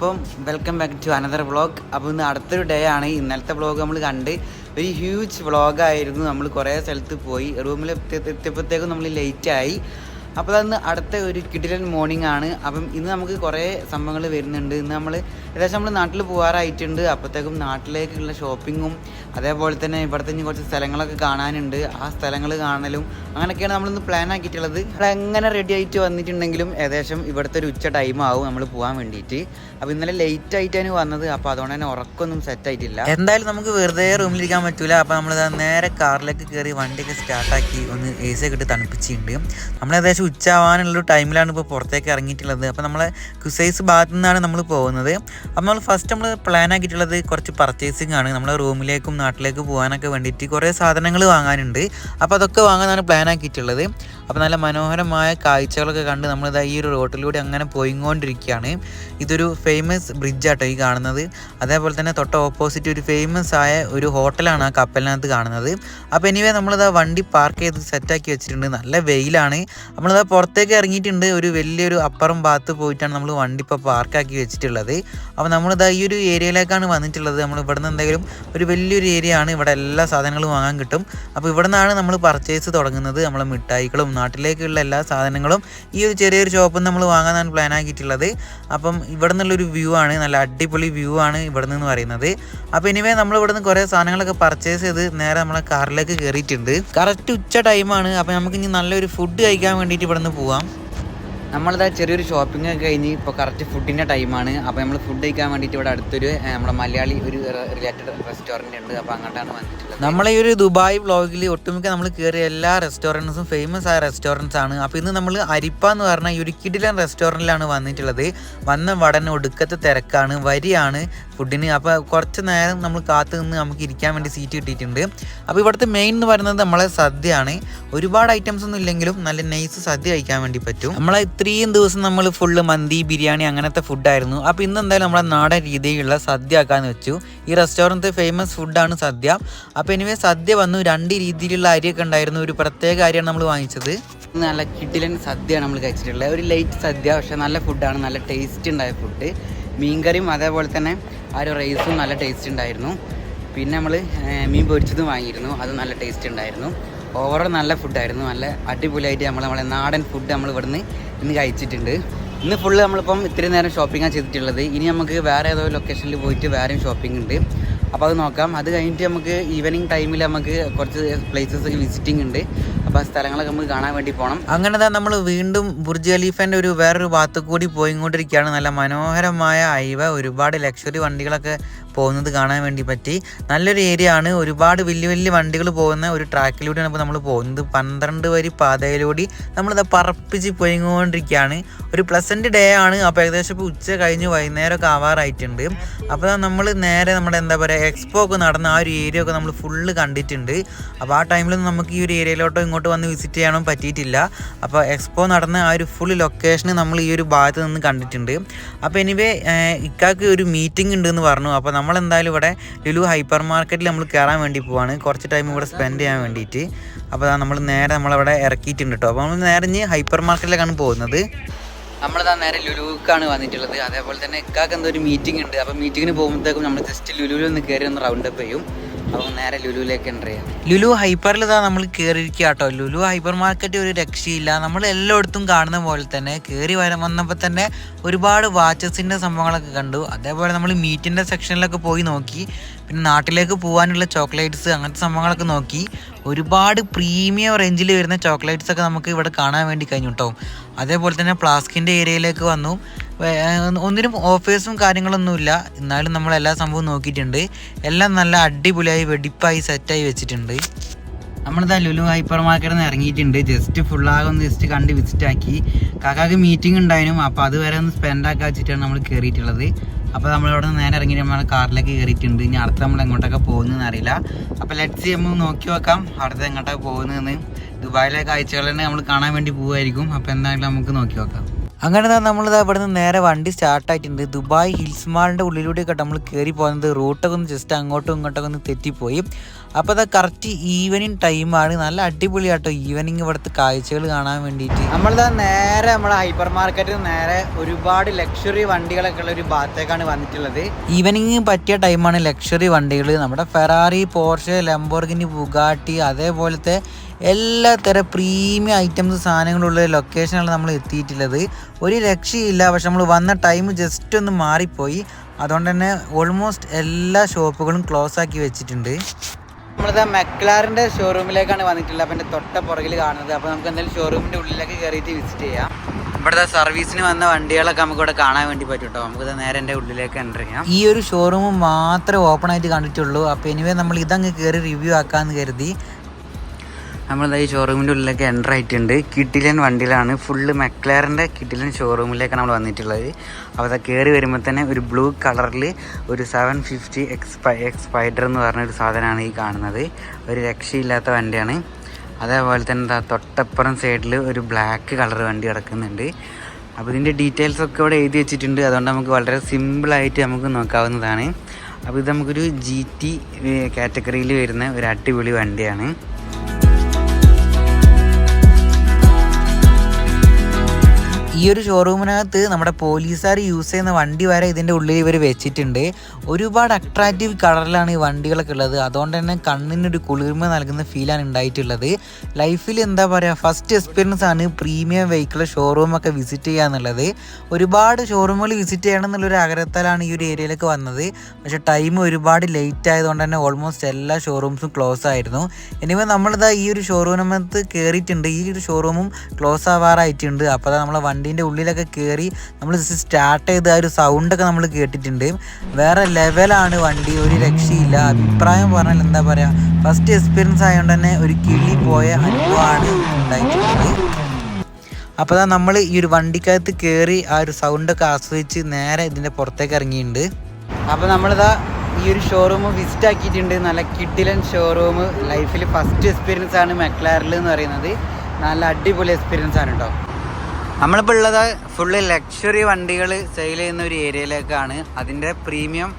അപ്പം welcome back to another vlog അപ്പോൾ ഇന്ന് അടുത്തൊരു ഡേ ആണ്. ഇന്നലത്തെ വ്ളോഗ് നമ്മൾ കണ്ട് ഒരു ഹ്യൂജ് വ്ളോഗായിരുന്നു നമ്മൾ കുറേ സ്ഥലത്ത് പോയി. റൂമിൽ എത്തിയപ്പോഴത്തേക്കും നമ്മൾ ലേറ്റായി അപ്പോൾ അന്ന് അടുത്ത ഒരു കിടിലൻ മോർണിംഗ് ആണ്. അപ്പം ഇന്ന് നമുക്ക് കുറേ സംഭവങ്ങൾ വരുന്നുണ്ട്. ഇന്ന് നമ്മൾ ഏകദേശം നമ്മൾ നാട്ടിൽ പോകാറായിട്ടുണ്ട് അപ്പോഴത്തേക്കും നാട്ടിലേക്കുള്ള ഷോപ്പിങ്ങും അതേപോലെ തന്നെ ഇവിടുത്തെ കുറച്ച് സ്ഥലങ്ങളൊക്കെ കാണാനുണ്ട്. ആ സ്ഥലങ്ങൾ കാണലും അങ്ങനെയൊക്കെയാണ് നമ്മളിന്ന് പ്ലാൻ ആക്കിയിട്ടുള്ളത്. എങ്ങനെ റെഡി ആയിട്ട് വന്നിട്ടുണ്ടെങ്കിലും ഏകദേശം ഇവിടുത്തെ ഒരു ഉച്ച ടൈം ആവും നമ്മൾ പോകാൻ വേണ്ടിയിട്ട് അപ്പോൾ ഇന്നലെ ലേറ്റ് ആയിട്ടാണ് വന്നത്. അപ്പോൾ അതുകൊണ്ട് തന്നെ ഉറക്കമൊന്നും സെറ്റ് ആയിട്ടില്ല. എന്തായാലും നമുക്ക് വെറുതെ റൂമിലിരിക്കാൻ പറ്റൂല. അപ്പോൾ നമ്മൾ നേരെ കാറിലേക്ക് കയറി വണ്ടിയൊക്കെ സ്റ്റാർട്ടാക്കി ഒന്ന് എ സി ഒക്കെ ഇട്ട് തണുപ്പിച്ചിട്ടുണ്ട്. നമ്മൾ ഏകദേശം ഉച്ച ആവാനുള്ള ടൈമിലാണ് ഇപ്പോൾ പുറത്തേക്ക് ഇറങ്ങിയിട്ടുള്ളത്. അപ്പോൾ നമ്മളെ കുസൈസ് ഭാഗത്തു നിന്നാണ് നമ്മൾ പോകുന്നത്. അപ്പോൾ നമ്മൾ ഫസ്റ്റ് നമ്മൾ പ്ലാൻ ആക്കിയിട്ടുള്ളത് കുറച്ച് പർച്ചേസിങ് ആണ്. നമ്മൾ റൂമിലേക്കും നാട്ടിലേക്ക് പോകാനൊക്കെ വേണ്ടിയിട്ട് കുറേ സാധനങ്ങൾ വാങ്ങാനുണ്ട്. അപ്പോൾ അതൊക്കെ വാങ്ങാനാണ് പ്ലാൻ ആക്കിയിട്ടുള്ളത്. അപ്പോൾ നല്ല മനോഹരമായ കാഴ്ചകളൊക്കെ കണ്ട് ഇതാ ഈ ഒരു റോട്ടിലൂടെ അങ്ങനെ പോയിക്കൊണ്ടിരിക്കുകയാണ് ഇതൊരു ഫേമസ് ബ്രിഡ്ജാട്ടോ ഈ കാണുന്നത്. അതേപോലെ തന്നെ തൊട്ട ഓപ്പോസിറ്റ് ഒരു ഫേമസ് ആയ ഒരു ഹോട്ടലാണ് ആ കപ്പലിനകത്ത് കാണുന്നത്. അപ്പോൾ എനിവേ നമ്മളിതാ വണ്ടി പാർക്ക് ചെയ്ത് സെറ്റാക്കി വെച്ചിട്ടുണ്ട്. നല്ല വെയിലാണ്. നമ്മളിതാ പുറത്തേക്ക് ഇറങ്ങിയിട്ടുണ്ട്. ഒരു വലിയൊരു അപ്പുറം ഭാഗത്ത് പോയിട്ടാണ് നമ്മൾ വണ്ടി ഇപ്പോൾ പാർക്കാക്കി വെച്ചിട്ടുള്ളത്. അപ്പോൾ നമ്മളിതാ ഈ ഒരു ഏരിയയിലേക്കാണ് വന്നിട്ടുള്ളത്. നമ്മൾ ഇവിടുന്ന് എന്തെങ്കിലും ഒരു വലിയൊരു ഏരിയ ആണ്. ഇവിടെ എല്ലാ സാധനങ്ങളും വാങ്ങാൻ കിട്ടും. അപ്പോൾ ഇവിടെ നിന്നാണ് നമ്മൾ പർച്ചേസ് തുടങ്ങുന്നത്. നമ്മളെ മിഠായികളും നാട്ടിലേക്കുള്ള എല്ലാ സാധനങ്ങളും ഈ ഒരു ചെറിയൊരു ഷോപ്പിൽ നമ്മൾ വാങ്ങാനാണ് പ്ലാൻ ആക്കിയിട്ടുള്ളത്. അപ്പം ഇവിടെ നിന്നുള്ളൊരു വ്യൂ ആണ് നല്ല അടിപൊളി വ്യൂ ആണ് ഇവിടെ നിന്ന് പറയുന്നത്. അപ്പോൾ ഇനിവേ നമ്മൾ ഇവിടെ നിന്ന് കുറേ സാധനങ്ങളൊക്കെ പർച്ചേസ് ചെയ്ത് നേരെ നമ്മളെ കാറിലേക്ക് കയറിയിട്ടുണ്ട് കറക്റ്റ് ഉച്ച ടൈമാണ് അപ്പോൾ നമുക്ക് ഇനി നല്ലൊരു ഫുഡ് കഴിക്കാൻ വേണ്ടിയിട്ട് ഇവിടെ നിന്ന് പോവാം. നമ്മളിതാ ചെറിയൊരു ഷോപ്പിംഗ് ഒക്കെ കഴിഞ്ഞ് ഇപ്പോൾ കറക്റ്റ് ഫുഡിന്റെ ടൈമാണ് അപ്പോൾ നമ്മൾ ഫുഡ് കഴിക്കാൻ വേണ്ടിയിട്ട് ഇവിടെ അടുത്തൊരു നമ്മുടെ മലയാളി ഒരു റിലേറ്റഡ് റെസ്റ്റോറന്റ് ഉണ്ട്. അപ്പോൾ അങ്ങോട്ടാണ് വന്നിട്ടുള്ളത്. നമ്മളെ ഈ ഒരു ദുബായ് വ്ളോഗിൽ ഒട്ടുമിക്ക നമ്മൾ കയറിയ എല്ലാ റെസ്റ്റോറന്റ്സും ഫേമസ് ആയ റെസ്റ്റോറന്റ്സ് ആണ്. അപ്പോൾ ഇന്ന് നമ്മൾ അരിപ്പ എന്ന് പറഞ്ഞ ഈ ഒരു കിഡിലൻ റെസ്റ്റോറന്റിലാണ് വന്നിട്ടുള്ളത്. വന്ന വടൻ ഒടുക്കത്തെ തിരക്കാണ് വരിയാണ് ഫുഡിന് അപ്പോൾ കുറച്ച് നേരം നമ്മൾ കാത്തു നിന്ന് നമുക്ക് ഇരിക്കാൻ വേണ്ടി സീറ്റ് കിട്ടിയിട്ടുണ്ട്. അപ്പോൾ ഇവിടുത്തെ മെയിൻ എന്ന് പറയുന്നത് നമ്മളെ സദ്യയാണ്. ഒരുപാട് ഐറ്റംസ് ഒന്നും ഇല്ലെങ്കിലും നല്ല നൈസ് സദ്യ കഴിക്കാൻ വേണ്ടി പറ്റും. നമ്മളെ ഇത്രയും ദിവസം നമ്മൾ ഫുള്ള് മന്തി ബിരിയാണി അങ്ങനത്തെ ഫുഡായിരുന്നു അപ്പോൾ ഇന്ന് എന്തായാലും നമ്മളെ നാടൻ രീതിയിലുള്ള സദ്യ ആക്കാന്ന് വെച്ചു. ഈ റെസ്റ്റോറന്റ് ഫേമസ് ഫുഡാണ് സദ്യ. അപ്പോൾ എനിവേ സദ്യ വന്നു. രണ്ട് രീതിയിലുള്ള അരിയൊക്കെ ഉണ്ടായിരുന്നു. ഒരു പ്രത്യേക അരിയാണ് നമ്മൾ വാങ്ങിച്ചത്. നല്ല കിഡിലൻ സദ്യയാണ് നമ്മൾ കഴിച്ചിട്ടുള്ളത്. ഒരു ലൈറ്റ് സദ്യ പക്ഷേ നല്ല ഫുഡാണ് നല്ല ടേസ്റ്റ് ഉണ്ടായ ഫുഡ് മീൻകറിയും അതേപോലെ തന്നെ ആ ഒരു റൈസും നല്ല ടേസ്റ്റ് ഉണ്ടായിരുന്നു. പിന്നെ നമ്മൾ മീൻ പൊരിച്ചതും വാങ്ങിയിരുന്നു. അത് നല്ല ടേസ്റ്റ് ഉണ്ടായിരുന്നു. ഓവറോൾ നല്ല ഫുഡായിരുന്നു നല്ല അടിപൊളിയായിട്ട് നമ്മൾ നമ്മളെ നാടൻ ഫുഡ് നമ്മൾ ഇവിടുന്ന് ഇന്ന് കഴിച്ചിട്ടുണ്ട്. ഇന്ന് ഫുള്ള് നമ്മളിപ്പം ഇത്രയും നേരം ഷോപ്പിംഗാണ് ചെയ്തിട്ടുള്ളത്. ഇനി നമുക്ക് വേറെ ഏതോ ലൊക്കേഷനിൽ പോയിട്ട് വേറെയും ഷോപ്പിംഗ് ഉണ്ട്. അപ്പോൾ അത് നോക്കാം. അത് കഴിഞ്ഞിട്ട് നമുക്ക് ഈവനിങ് ടൈമിൽ നമുക്ക് കുറച്ച് പ്ലേസസ് വിസിറ്റിംഗ് ഉണ്ട്. അപ്പോൾ ആ സ്ഥലങ്ങളൊക്കെ നമുക്ക് കാണാൻ വേണ്ടി പോകണം അങ്ങനെ തന്നെ നമ്മൾ വീണ്ടും ബുർജ് ഖലീഫന്റെ ഒരു വേറൊരു ഭാഗത്ത് കൂടി പോയിക്കൊണ്ടിരിക്കുകയാണ്. നല്ല മനോഹരമായ ഐവ ഒരുപാട് ലക്ഷറി വണ്ടികളൊക്കെ പോകുന്നത് കാണാൻ വേണ്ടി പറ്റി. നല്ലൊരു ഏരിയ ആണ്. ഒരുപാട് വലിയ വലിയ വണ്ടികൾ പോകുന്ന ഒരു ട്രാക്കിലൂടെയാണ് ഇപ്പോൾ നമ്മൾ പോകുന്നത്. പന്ത്രണ്ട് വരി പാതയിലൂടെ നമ്മളിത് പറപ്പിച്ച് പോയിക്കൊണ്ടിരിക്കുകയാണ്. ഒരു പ്ലസന്റ് ഡേ ആണ്. അപ്പോൾ ഏകദേശം ഇപ്പോൾ ഉച്ച കഴിഞ്ഞ് വൈകുന്നേരമൊക്കെ ആവാറായിട്ടുണ്ട്. അപ്പോൾ നമ്മൾ നേരെ നമ്മുടെ എന്താ പറയുക എക്സ്പോ ഒക്കെ നടന്ന ആ ഒരു ഏരിയ ഒക്കെ നമ്മൾ ഫുള്ള് കണ്ടിട്ടുണ്ട്. അപ്പോൾ ആ ടൈമിലൊന്നും നമുക്ക് ഈ ഒരു ഏരിയയിലോട്ടോ ഇങ്ങോട്ട് വന്ന് വിസിറ്റ് ചെയ്യാനോ പറ്റിയിട്ടില്ല. അപ്പോൾ എക്സ്പോ നടന്ന ആ ഒരു ഫുൾ ലൊക്കേഷൻ നമ്മൾ ഈ ഒരു ഭാഗത്ത് നിന്ന് കണ്ടിട്ടുണ്ട്. അപ്പോൾ എനിവേ ഇക്കാക്ക് ഒരു മീറ്റിംഗ് ഉണ്ടെന്ന് പറഞ്ഞു. അപ്പോൾ നമ്മൾ എന്തായാലും ഇവിടെ ലുലു ഹൈപ്പർ മാർക്കറ്റിൽ നമ്മൾ കയറാൻ വേണ്ടി പോവാണ്. കുറച്ച് ടൈം ഇവിടെ സ്പെൻഡ് ചെയ്യാൻ വേണ്ടിയിട്ട്. അപ്പോൾ നമ്മൾ നേരെ നമ്മളവിടെ ഇറക്കിയിട്ടുണ്ട് കേട്ടോ അപ്പോൾ നമ്മൾ നേരെ ഇനി ഹൈപ്പർ മാർക്കറ്റിലേക്കാണ് പോകുന്നത്. നമ്മളിതാ നേരെ ലുലുക്കാണ് വന്നിട്ടുള്ളത്. അതേപോലെ തന്നെ ഇക്കാക്ക് എന്തോ ഒരു മീറ്റിംഗ് ഉണ്ട്. അപ്പോൾ മീറ്റിങ്ങിന് പോകുമ്പോഴത്തേക്കും നമ്മൾ ജസ്റ്റ് ലുലുവിൽ ഒന്ന് കയറി ഒന്ന് റൗണ്ട് അപ്പ് ചെയ്യും. അപ്പോൾ നേരെ ലുലുവിലേക്ക് എന്റർ ചെയ്യാം. ലുലു ഹൈപ്പറിൽ ഇതാ നമ്മൾ കയറിയിരിക്കുക കേട്ടോ ലുലു ഹൈപ്പർ മാർക്കറ്റ് ഒരു രക്ഷയില്ല. നമ്മൾ എല്ലായിടത്തും കാണുന്ന പോലെ തന്നെ കയറി വര വന്നപ്പോൾ തന്നെ ഒരുപാട് വാച്ചസിന്റെ സംഭവങ്ങളൊക്കെ കണ്ടു. അതേപോലെ നമ്മൾ മീറ്റിന്റെ സെക്ഷനിലൊക്കെ പോയി നോക്കി. പിന്നെ നാട്ടിലേക്ക് പോകാനുള്ള ചോക്ലേറ്റ്സ് അങ്ങനത്തെ സംഭവങ്ങളൊക്കെ നോക്കി. ഒരുപാട് പ്രീമിയം റേഞ്ചിൽ വരുന്ന ചോക്ലേറ്റ്സ് ഒക്കെ നമുക്ക് ഇവിടെ കാണാൻ വേണ്ടി കഴിഞ്ഞു കേട്ടോ അതേപോലെ തന്നെ പ്ലാസ്കിന്റെ ഏരിയയിലേക്ക് വന്നു. ഒന്നിനും ഓഫേഴ്സും കാര്യങ്ങളൊന്നുമില്ല എന്നാലും നമ്മൾ എല്ലാ സംഭവവും നോക്കിയിട്ടുണ്ട്. എല്ലാം നല്ല അടിപൊളിയായി വെടിപ്പായി സെറ്റായി വെച്ചിട്ടുണ്ട്. നമ്മളിതാ ലുലു ഹൈപ്പർ മാർക്കറ്റിൽ നിന്ന് ഇറങ്ങിയിട്ടുണ്ട്. ജസ്റ്റ് ഫുള്ളാകെ ഒന്ന് ജസ്റ്റ് കണ്ട് വിസിറ്റ് ആക്കി കാക്കാക്ക് മീറ്റിംഗ് ഉണ്ടായിരുന്നു. അപ്പോൾ അതുവരെ ഒന്ന് സ്പെൻഡ് ആക്കി വെച്ചിട്ടാണ് നമ്മൾ കയറിയിട്ടുള്ളത് അപ്പോൾ നമ്മളിവിടെ നിന്ന് നേരെ ഇറങ്ങി നമ്മൾ കാറിലേക്ക് കയറിയിട്ടുണ്ട്. ഇനി അടുത്ത് നമ്മൾ എങ്ങോട്ടൊക്കെ പോകുന്നതെന്ന് അറിയില്ല. അപ്പോൾ ലെറ്റ്സ് നമ്മൾ നോക്കി നോക്കാം അടുത്ത് എങ്ങോട്ടൊക്കെ പോകുന്നതെന്ന്. ദുബായിലെ കാഴ്ചകൾ തന്നെ നമ്മൾ കാണാൻ വേണ്ടി പോവുമായിരിക്കും. അപ്പോൾ എന്തായാലും നമുക്ക് നോക്കി നോക്കാം. അങ്ങനെ തന്നെ നമ്മളിതാ ഇവിടുന്ന് നേരെ വണ്ടി സ്റ്റാർട്ടായിട്ടുണ്ട് ദുബായ് ഹിൽസ് മാളിന്റെ ഉള്ളിലൂടെയൊക്കെ നമ്മൾ കയറി പോകുന്നത് റൂട്ടൊക്കെ ഒന്ന് ജസ്റ്റ് അങ്ങോട്ടും ഇങ്ങോട്ടൊക്കെ ഒന്ന് തെറ്റിപ്പോയി. അപ്പോൾ അത് കറക്റ്റ് ഈവനിങ് ടൈമാണ് നല്ല അടിപൊളിയാട്ടോ ഈവനിങ് ഇവിടുത്തെ കാഴ്ചകൾ കാണാൻ വേണ്ടിയിട്ട്. നമ്മളിതാ നേരെ നമ്മുടെ ഹൈപ്പർ മാർക്കറ്റിൽ നേരെ ഒരുപാട് ലക്ഷറി വണ്ടികളൊക്കെ ഉള്ള ഒരു ഭാഗത്തേക്കാണ് വന്നിട്ടുള്ളത്. ഈവനിങ് പറ്റിയ ടൈമാണ് ലക്ഷറി വണ്ടികൾ നമ്മുടെ ഫെറാറി പോർഷെ ലംബോർഗിനി ബുഗാട്ടി അതേപോലത്തെ എല്ലാ തരം പ്രീമിയം ഐറ്റംസ് സാധനങ്ങളുള്ള ലൊക്കേഷനാണ് നമ്മൾ എത്തിയിട്ടുള്ളത്. ഒരു രക്ഷയില്ല. പക്ഷെ നമ്മൾ വന്ന ടൈം ജസ്റ്റ് ഒന്ന് മാറിപ്പോയി. അതുകൊണ്ട് തന്നെ ഓൾമോസ്റ്റ് എല്ലാ ഷോപ്പുകളും ക്ലോസ് ആക്കി വെച്ചിട്ടുണ്ട്. നമ്മളിത് മെക്ലാറിന്റെ ഷോറൂമിലേക്കാണ് വന്നിട്ടുള്ളത്. അപ്പം എന്റെ തൊട്ട പുറകിൽ കാണുന്നത്. അപ്പോൾ നമുക്ക് എന്തായാലും ഷോറൂമിന്റെ ഉള്ളിലേക്ക് കയറിയിട്ട് വിസിറ്റ് ചെയ്യാം. ഇവിടുത്തെ സർവീസിന് വന്ന വണ്ടികളൊക്കെ നമുക്ക് ഇവിടെ കാണാൻ വേണ്ടി പറ്റും കേട്ടോ നമുക്ക് നേരെ എന്റെ ഉള്ളിലേക്ക് എന്റർ ചെയ്യാം. ഈ ഒരു ഷോറൂം മാത്രമേ ഓപ്പൺ ആയിട്ട് കണ്ടിട്ടുള്ളൂ. അപ്പോൾ എനിവേ നമ്മൾ ഇതങ്ങ് കയറി റിവ്യൂ ആക്കാമെന്ന് കരുതി. നമ്മളിതാ ഈ ഷോറൂമിന്റെ ഉള്ളിലേക്ക് എന്റർ ആയിട്ടുണ്ട്. കിട്ടിലൻ വണ്ടിയിലാണ്. ഫുള്ള് മെക്ലാറിന്റെ കിട്ടിലൻ ഷോറൂമിലേക്കാണ് നമ്മൾ വന്നിട്ടുള്ളത്. അപ്പോൾ അത് കയറി വരുമ്പോൾ തന്നെ ഒരു ബ്ലൂ കളറിൽ ഒരു സെവൻ ഫിഫ്റ്റി എക്സ്പൈ എക്സ്പൈഡർ എന്ന് പറഞ്ഞൊരു സാധനമാണ് ഈ കാണുന്നത്. ഒരു രക്ഷയില്ലാത്ത വണ്ടിയാണ്. അതേപോലെ തന്നെ തൊട്ടപ്പുറം സൈഡിൽ ഒരു ബ്ലാക്ക് കളർ വണ്ടി കിടക്കുന്നുണ്ട്. അപ്പോൾ ഇതിന്റെ ഡീറ്റെയിൽസ് ഒക്കെ ഇവിടെ എഴുതി വെച്ചിട്ടുണ്ട്. അതുകൊണ്ട് നമുക്ക് വളരെ സിമ്പിളായിട്ട് നമുക്ക് നോക്കാവുന്നതാണ്. അപ്പോൾ ഇത് നമുക്കൊരു ജി ടി കാറ്റഗറിയിൽ വരുന്ന ഒരു അടിപൊളി വണ്ടിയാണ്. ഈ ഒരു ഷോറൂമിനകത്ത് നമ്മുടെ പോലീസുകാർ യൂസ് ചെയ്യുന്ന വണ്ടി വരെ ഇതിന്റെ ഉള്ളിൽ ഇവർ വെച്ചിട്ടുണ്ട്. ഒരുപാട് അട്രാക്റ്റീവ് കളറിലാണ് ഈ വണ്ടികളൊക്കെ ഉള്ളത്. അതുകൊണ്ട് തന്നെ കണ്ണിനൊരു കുളിർമ നൽകുന്ന ഫീലാണ് ഉണ്ടായിട്ടുള്ളത് ലൈഫിൽ എന്താ പറയുക ഫസ്റ്റ് എക്സ്പീരിയൻസ് ആണ് പ്രീമിയം വെഹിക്കിൾ ഷോറൂമൊക്കെ വിസിറ്റ് ചെയ്യുക എന്നുള്ളത്. ഒരുപാട് ഷോറൂമുകൾ വിസിറ്റ് ചെയ്യണം എന്നുള്ളൊരു ആഗ്രഹത്താലാണ് ഈ ഒരു ഏരിയയിലേക്ക് വന്നത്. പക്ഷെ ടൈം ഒരുപാട് ലേറ്റ് ആയതുകൊണ്ട് തന്നെ ഓൾമോസ്റ്റ് എല്ലാ ഷോറൂംസും ക്ലോസ് ആയിരുന്നു. ഇനിമേ നമ്മളിതാ ഈ ഒരു ഷോറൂമിനകത്ത് കയറിയിട്ടുണ്ട് ഈ ഒരു ഷോറൂമും ക്ലോസ് ആവാറായിട്ടുണ്ട്. അപ്പോൾ നമ്മളെ വണ്ടീന്റെ ഉള്ളിലൊക്കെ കയറി നമ്മൾ സ്റ്റാർട്ട് ചെയ്ത് ആ ഒരു സൗണ്ടൊക്കെ നമ്മൾ കേട്ടിട്ടുണ്ട്. വേറെ ലെവലാണ് വണ്ടി ഒരു രക്ഷയില്ല. അഭിപ്രായം പറഞ്ഞാൽ എന്താ പറയുക ഫസ്റ്റ് എക്സ്പീരിയൻസ് ആയതുകൊണ്ട് തന്നെ ഒരു കിളി പോയ അനുഭവമാണ് ഉണ്ടായിട്ടുള്ളത്. അപ്പോൾ അതാ നമ്മൾ ഈ ഒരു വണ്ടിക്കകത്ത് കയറി ആ ഒരു സൗണ്ടൊക്കെ ആസ്വദിച്ച് നേരെ ഇതിന്റെ പുറത്തേക്ക് ഇറങ്ങിയിട്ടുണ്ട്. അപ്പോൾ നമ്മളിതാ ഈ ഒരു ഷോറൂം വിസിറ്റ് ആക്കിയിട്ടുണ്ട്. നല്ല കിഡിലൻ ഷോറൂം ലൈഫിൽ ഫസ്റ്റ് എക്സ്പീരിയൻസ് ആണ് മെക്ലാറിൽ എന്ന് പറയുന്നത്. നല്ല അടിപൊളി എക്സ്പീരിയൻസ് ആണ് കേട്ടോ നമ്മളിപ്പോൾ ഉള്ളത് ഫുള്ള് ലക്ഷറി വണ്ടികൾ സെയിൽ ചെയ്യുന്ന ഒരു ഏരിയയിലേക്കാണ് അതിന്റെ പ്രീമിയം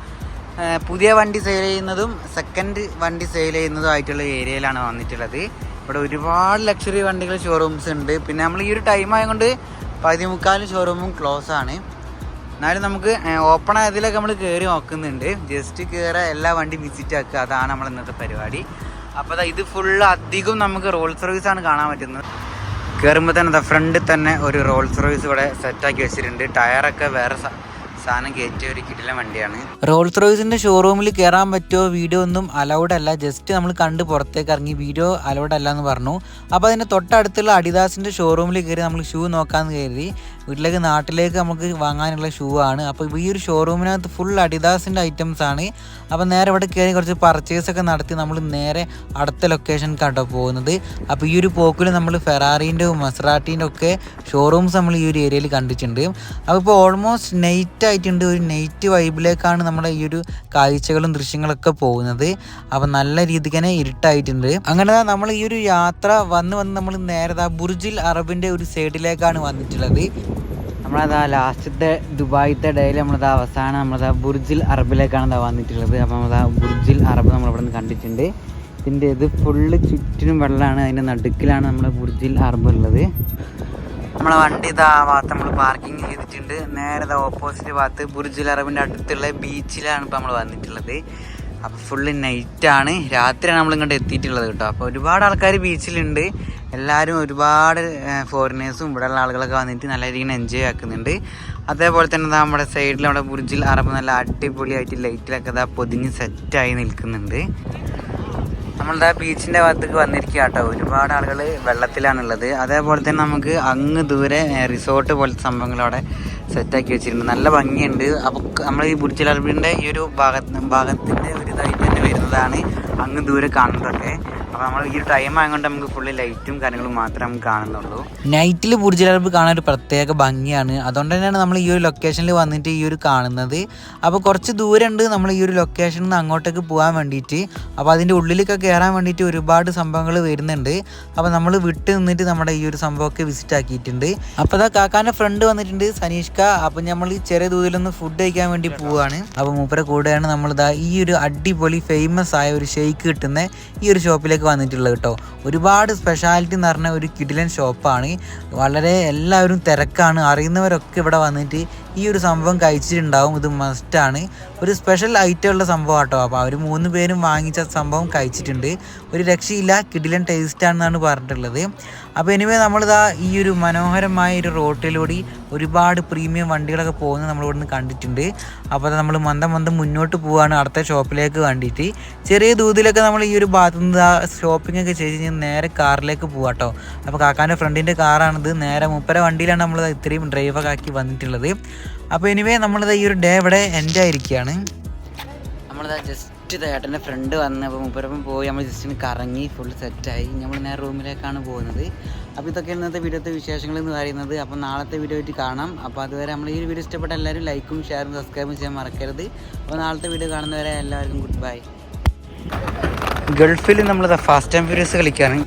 പുതിയ വണ്ടി സെയിൽ ചെയ്യുന്നതും സെക്കൻഡ് വണ്ടി സെയിൽ ചെയ്യുന്നതും ആയിട്ടുള്ള ഏരിയയിലാണ് വന്നിട്ടുള്ളത്. ഇവിടെ ഒരുപാട് ലക്ഷറി വണ്ടികൾ ഷോറൂംസ് ഉണ്ട്. പിന്നെ നമ്മൾ ഈ ഒരു ടൈം ആയതുകൊണ്ട് പതിമുക്കാലും ഷോറൂമും ക്ലോസ് ആണ്. എന്നാലും നമുക്ക് ഓപ്പൺ ആയതിലൊക്കെ നമ്മൾ കയറി നോക്കുന്നുണ്ട്. ജസ്റ്റ് കയറുക എല്ലാ വണ്ടി വിസിറ്റ് ആക്കുക. അതാണ് നമ്മൾ ഇന്നത്തെ പരിപാടി. അപ്പോൾ ഇത് ഫുള്ള് അധികം നമുക്ക് റോൾ സർവീസ് ആണ് കാണാൻ പറ്റുന്നത്. കയറുമ്പോൾ തന്നെ ഫ്രണ്ടിൽ തന്നെ ഒരു റോൾസ് റോയ്സ് ഇവിടെ സെറ്റാക്കി വെച്ചിട്ടുണ്ട്. ടയറൊക്കെ വേറെ സാധനം കയറ്റി ഒരു കിടിലൻ വണ്ടിയാണ് റോൾസ് റോയ്സിന്റെ ഷോറൂമിൽ കയറാൻ പറ്റുമോ വീഡിയോ ഒന്നും അലൗഡ് അല്ല. ജസ്റ്റ് നമ്മൾ കണ്ട് പുറത്തേക്ക് ഇറങ്ങി വീഡിയോ അലൗഡ് അല്ല എന്ന് പറഞ്ഞു. അപ്പോൾ അതിന്റെ തൊട്ടടുത്തുള്ള അഡിദാസിന്റെ ഷോറൂമിൽ കയറി നമ്മൾ ഷൂ നോക്കാമെന്ന് കരുതി. വീട്ടിലേക്ക് നാട്ടിലേക്ക് നമുക്ക് വാങ്ങാനുള്ള ഷൂ ആണ്. അപ്പോൾ ഈ ഒരു ഷോറൂമിനകത്ത് ഫുൾ അഡിദാസിന്റെ ഐറ്റംസ് ആണ്. അപ്പോൾ നേരെ ഇവിടെ കയറി കുറച്ച് പർച്ചേസ് ഒക്കെ നടത്തി നമ്മൾ നേരെ അടുത്ത ലൊക്കേഷൻ കേട്ടോ പോകുന്നത്. അപ്പോൾ ഈ ഒരു പോക്കിൽ നമ്മൾ ഫെറാറിന്റെ മസറാട്ടീന്റെ ഒക്കെ ഷോറൂംസ് നമ്മൾ ഈ ഒരു ഏരിയയിൽ കണ്ടിട്ടുണ്ട്. അപ്പോൾ ഇപ്പോൾ ഓൾമോസ്റ്റ് നൈറ്റ് ആയിട്ടുണ്ട്. ഒരു നൈറ്റ് വൈബിലേക്കാണ് നമ്മുടെ ഈ ഒരു കാഴ്ചകളും ദൃശ്യങ്ങളൊക്കെ പോകുന്നത്. അപ്പോൾ നല്ല രീതിക്ക് തന്നെ ഇരുട്ടായിട്ടുണ്ട്. അങ്ങനെ നമ്മൾ ഈ ഒരു യാത്ര വന്ന് വന്ന് നമ്മൾ നേരത്തെ ബുർജിൽ അറബിന്റെ ഒരു സൈഡിലേക്കാണ് വന്നിട്ടുള്ളത്. നമ്മളതാ ലാസ്റ്റത്തെ ദുബായിത്തെ ഡേയിൽ നമ്മളത് അവസാനം നമ്മളത് ബുർജിൽ അറബിലേക്കാണ് ഇതാ വന്നിട്ടുള്ളത്. അപ്പം നമ്മളതാ ബുർജിൽ അറബ് നമ്മളിവിടെ നിന്ന് കണ്ടിട്ടുണ്ട്. ഇതിന്റെ ഇത് ഫുള്ള് ചുറ്റിനും വെള്ളമാണ്. അതിന്റെ നടുക്കിലാണ് നമ്മുടെ ബുർജിൽ അറബ് ഉള്ളത്. നമ്മളെ വണ്ടി ഇതാ ഭാഗത്ത് നമ്മൾ പാർക്കിംഗ് ചെയ്തിട്ടുണ്ട്. നേരെ ഇതാ ഓപ്പോസിറ്റ് ഭാഗത്ത് ബുർജിൽ അറബിന്റെ അടുത്തുള്ള ബീച്ചിലാണ് ഇപ്പോൾ നമ്മൾ വന്നിട്ടുള്ളത്. അപ്പോൾ ഫുള്ള് ആണ്. രാത്രിയാണ് നമ്മൾ ഇങ്ങോട്ട് എത്തിയിട്ടുള്ളത് കേട്ടോ. അപ്പോൾ ഒരുപാട് ആൾക്കാർ ബീച്ചിലുണ്ട് എല്ലാവരും ഒരുപാട് ഫോറിനേഴ്സും ഇവിടെയുള്ള ആളുകളൊക്കെ വന്നിട്ട് നല്ല രീതിയിൽ എൻജോയ് ആക്കുന്നുണ്ട്. അതേപോലെ തന്നെ നമ്മുടെ സൈഡിൽ നമ്മുടെ ബുർജിൽ അറബ് നല്ല അടിപൊളിയായിട്ട് ലൈറ്റിലൊക്കെ ഇതാ പൊതിഞ്ഞ് സെറ്റായി നിൽക്കുന്നുണ്ട്. നമ്മളിതാ ബീച്ചിന്റെ ഭാഗത്തേക്ക് വന്നിരിക്കുക കേട്ടോ. ഒരുപാട് ആളുകൾ വെള്ളത്തിലാണുള്ളത്. അതേപോലെ തന്നെ നമുക്ക് അങ്ങ് ദൂരെ റിസോർട്ട് പോലത്തെ സംഭവങ്ങൾ അവിടെ സെറ്റാക്കി വെച്ചിട്ടുണ്ട് നല്ല ഭംഗിയുണ്ട്. അപ്പോൾ നമ്മൾ ഈ അറബിന്റെ ഈ ഒരു ഭാഗത്ത് ഭാഗത്തിന്റെ ഒരു ഇതായിട്ട് തന്നെ വരുന്നതാണ് അങ്ങ് ദൂരെ കാണുന്നതൊക്കെ. നമ്മൾ ഈ ലൈറ്റും മാത്രം നൈറ്റിൽ ബുർജ് അറബ് കാണാൻ ഒരു പ്രത്യേക ഭംഗിയാണ്. അതുകൊണ്ട് തന്നെയാണ് നമ്മൾ ഈ ഒരു ലൊക്കേഷനിൽ വന്നിട്ട് ഈ ഒരു കാണുന്നത്. അപ്പോൾ കുറച്ച് ദൂരമുണ്ട് നമ്മൾ ഈ ഒരു ലൊക്കേഷനിൽ നിന്ന് അങ്ങോട്ടേക്ക് പോകാൻ വേണ്ടിയിട്ട് അപ്പോൾ അതിന്റെ ഉള്ളിലേക്ക് കയറാൻ വേണ്ടിയിട്ട് ഒരുപാട് സംഭവങ്ങൾ വരുന്നുണ്ട്. അപ്പോൾ നമ്മൾ വിട്ട് നിന്നിട്ട് നമ്മുടെ ഈ ഒരു സംഭവമൊക്കെ വിസിറ്റ് ആക്കിയിട്ടുണ്ട്. അപ്പോൾ അതാ കാക്കാന്റെ ഫ്രണ്ട് വന്നിട്ടുണ്ട് സനീഷ്ക. അപ്പോൾ നമ്മൾ ഈ ചെറിയ തോതിലൊന്ന് ഫുഡ് കഴിക്കാൻ വേണ്ടി പോവാണ്. അപ്പോൾ മൂപ്പരെ കൂടെയാണ് നമ്മളിതാ ഈ ഒരു അടിപൊളി ഫേമസ് ആയ ഒരു ഷെയ്ക്ക് കിട്ടുന്ന ഈ ഒരു ഷോപ്പിലേക്ക് വന്നിട്ടുള്ളത് കേട്ടോ. ഒരുപാട് സ്പെഷ്യാലിറ്റി എന്ന് പറഞ്ഞ ഒരു കിടിലൻ ഷോപ്പാണ് വളരെ എല്ലാവരും തിരക്കാണ്. അറിയുന്നവരൊക്കെ ഇവിടെ വന്നിട്ട് ഈ ഒരു സംഭവം കഴിച്ചിട്ടുണ്ടാവും. ഇത് മസ്റ്റാണ് ഒരു സ്പെഷ്യൽ ഐറ്റം ഉള്ള സംഭവം കേട്ടോ അപ്പോൾ അവർ മൂന്ന് പേരും വാങ്ങിച്ച സംഭവം കഴിച്ചിട്ടുണ്ട്. ഒരു രക്ഷയില്ല ടേസ്റ്റ് ആണെന്നാണ് പറഞ്ഞിട്ടുള്ളത്. അപ്പോൾ എനിവേ നമ്മളിതാ ഈ ഒരു മനോഹരമായ ഒരു റോട്ടിലൂടെ ഒരുപാട് പ്രീമിയം വണ്ടികളൊക്കെ പോകുന്നത് നമ്മൾ ഇവിടുന്ന് കണ്ടിട്ടുണ്ട്. അപ്പോൾ അത് നമ്മൾ മന്ദം മന്ദം മുന്നോട്ട് പോവുകയാണ് അടുത്ത ഷോപ്പിലേക്ക് വേണ്ടിയിട്ട്. ചെറിയ ദൂതിലൊക്കെ നമ്മൾ ഈ ഒരു ഭാഗത്തു നിന്ന് ഷോപ്പിംഗ് ഒക്കെ ചെയ്ത് കഴിഞ്ഞാൽ നേരെ കാറിലേക്ക് പോവാം കേട്ടോ അപ്പോൾ കാക്കാന്റെ ഫ്രണ്ടിന്റെ കാറാണിത് നേരെ മുപ്പര വണ്ടിയിലാണ് നമ്മൾ ഇത്രയും ഡ്രൈവൊക്കെ ആക്കി വന്നിട്ടുള്ളത്. അപ്പോൾ എനിവേ നമ്മളിത് ഈ ഒരു ഡേ ഇവിടെ എൻഡ് ആയിരിക്കുകയാണ്. നമ്മളിതാ ജസ്റ്റ് ഏട്ടന്റെ ഫ്രണ്ട് വന്ന് അപ്പോൾ മുപ്പരപ്പം പോയി നമ്മൾ ജസ്റ്റ് ഒന്ന് കറങ്ങി ഫുൾ സെറ്റായി നമ്മൾ നേരെ റൂമിലേക്കാണ് പോകുന്നത്. അപ്പോൾ ഇതൊക്കെ ഇന്നത്തെ വീഡിയോത്തെ വിശേഷങ്ങൾ എന്ന് പറയുന്നത്. അപ്പോൾ നാളത്തെ വീഡിയോ ആയിട്ട് കാണാം. അപ്പോൾ അതുവരെ നമ്മൾ ഈ ഒരു വീഡിയോ ഇഷ്ടപ്പെട്ട എല്ലാവരും ലൈക്കും ഷെയറും സബ്സ്ക്രൈബും ചെയ്യാൻ മറക്കരുത്. അപ്പോൾ നാളത്തെ വീഡിയോ കാണുന്നവരെ എല്ലാവർക്കും ഗുഡ് ബൈ ഗൾഫിൽ നമ്മൾ ഫാസ്റ്റ് ആൻഡ് ഫ്യൂരിയസ് കളിക്കാണ്.